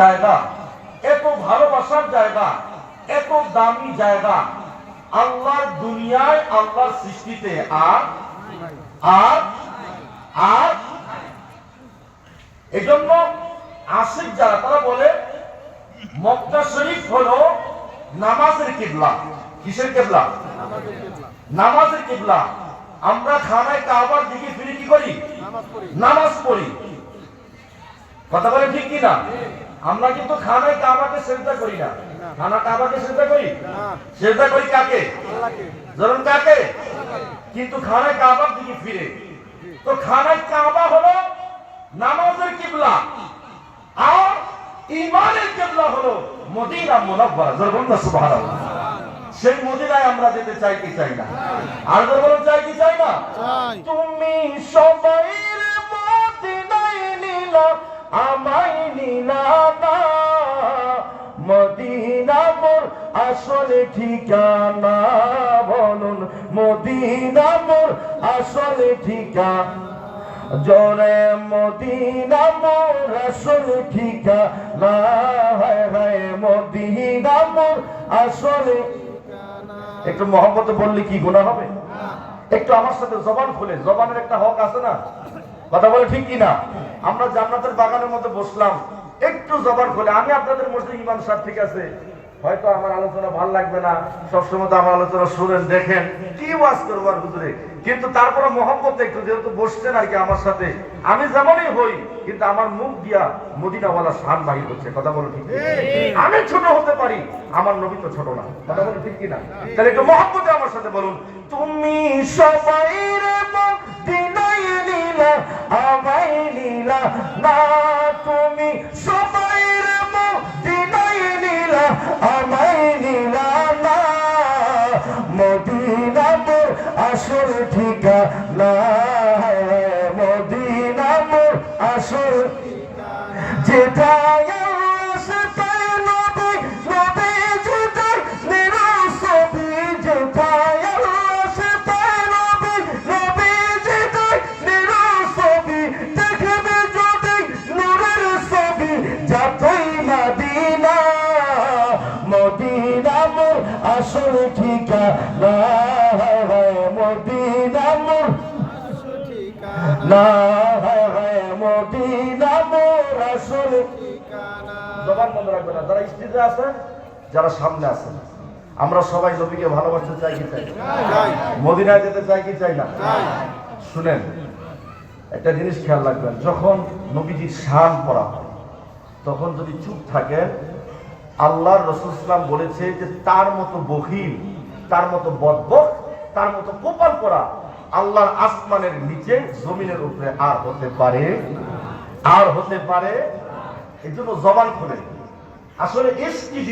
জায়গা, এত ভালোবাসার জায়গা, এত দামি জায়গা, আল্লাহর দুনিয়ায়, আল্লাহর সৃষ্টিতে, আর আর আর। এজন্য আশিক যারা, তারা বলে, মক্কা শরীফ হলো নামাজের কিবলা। কিসের কিবলা? নামাজের কিবলা। আমরা খানায় কাবার দিকে ফিরে কি করি? নামাজ পড়ি। কথা বলে ঠিক কি না আমরা কিন্তু খানায় কাবাকে সেজদা করি না। খানা কাবাকে সেজদা করি? সেজদা করি কাকে? ধরুন কাকে? কিন্তু খানায় কাবার দিকে ফিরে তো খানায় কাবা হলো নামাজের কিবলা আর ইমানের কিবলা হলো মদিনা মুনাফফারা যখন না সুবহানাল্লাহ। সেই মদিনায় আমরা যেতে চাই কি চাই না? আর বলুন চাই কি চাই না? চাই। তুমি সবাই মদিনায় নিলা আমায় নিলা আসলে ঠিকানা বলুন, মদিনা আসলে ঠিকানা। জরে মদিনা আসলে ঠিকানা, হায় হায় মদিনা আসলে একটু মোহাম্মত বললে কি গুণা হবে? একটু আমার সাথে জবান খুলে, জবানের একটা হক আছে না? কথা বলে ঠিক কি না আমরা জান্নাতের বাগানের মধ্যে বসলাম, একটু জবান খুলে, আমি আপনাদের মধ্যে ইমাম সাহেব ঠিক আছে? হয়তো আমার আলোচনা ভালো লাগবে না সবসময় তো আমার আলোচনা শুনেন দেখেন কি ওয়াজ করব আর হুজুরে? কিন্তু তারপরে মোহাম্মত একটু যেহেতু বসছেন আর কি আমার সাথে আমি যেমনই হই কিন্তু আমার মুখ দিয়া মদিনাওয়ালা শান বাহির হচ্ছে কথা বলো ঠিক আমি ছোট হতে পারি আমার নবী তো ছোট না কথা বলো ঠিক কিনা? তাহলে একটু মহব্বতে আমার সাথে বলুন তুমি সবাই রে দিনাই লীলা আমাই লীলা না তুমি ঠিকানা মদিনা মোর আসল। যেটাই আসল ঠিকানা মদিনা মোর যারা সামনে আমরা সবাই নবীকে ভালোবাসতে চাই কি চাই মদিনায় যেতে চাই কি চাই না? শুনেন, একটা জিনিস খেয়াল রাখবেন, যখন নবীজির শান পড়া হয়, তখন যদি চুপ থাকেন আল্লাহর রসুল ইসলাম বলেছে যে তার মতো বহিল তার মতো বদবক তার মতো কোপাল করা আল্লাহর আসমানের নিচে জমিনের উপরে আর হতে পারে, আর হতে পারে এই জন্য জবান খুলে। আসলে এসটি